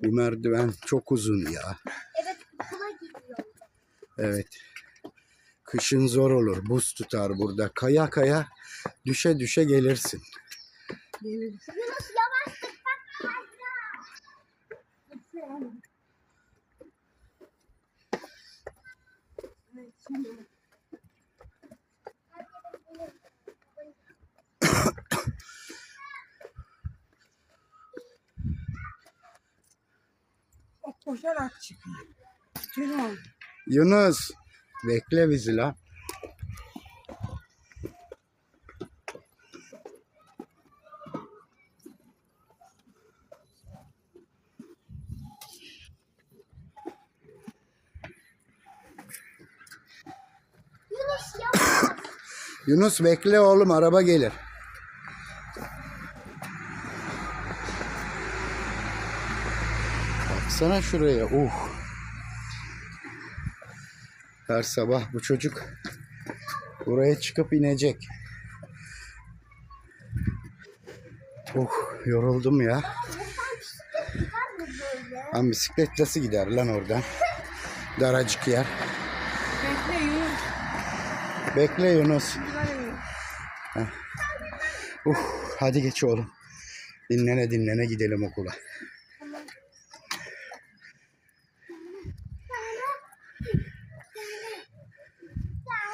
Bu merdiven çok uzun ya. Evet okula gidiyor. Evet. Kışın zor olur. Buz tutar burada. Kaya kaya düşe düşe gelirsin. Geliriz. Yunus yavaş git bak kaydıra. Evet, şimdi. Koşarak çıkıyor. Yunus bekle bizi la. Yunus bekle oğlum araba gelir. Baksana şuraya. Uh. Her sabah bu çocuk buraya çıkıp inecek. Uh yoruldum ya. Lan bisiklet nasıl gider lan oradan? Daracık yer. Bekle Yunus. Bekle Yunus. Uh, hadi geç oğlum. Dinlene dinlene gidelim okula.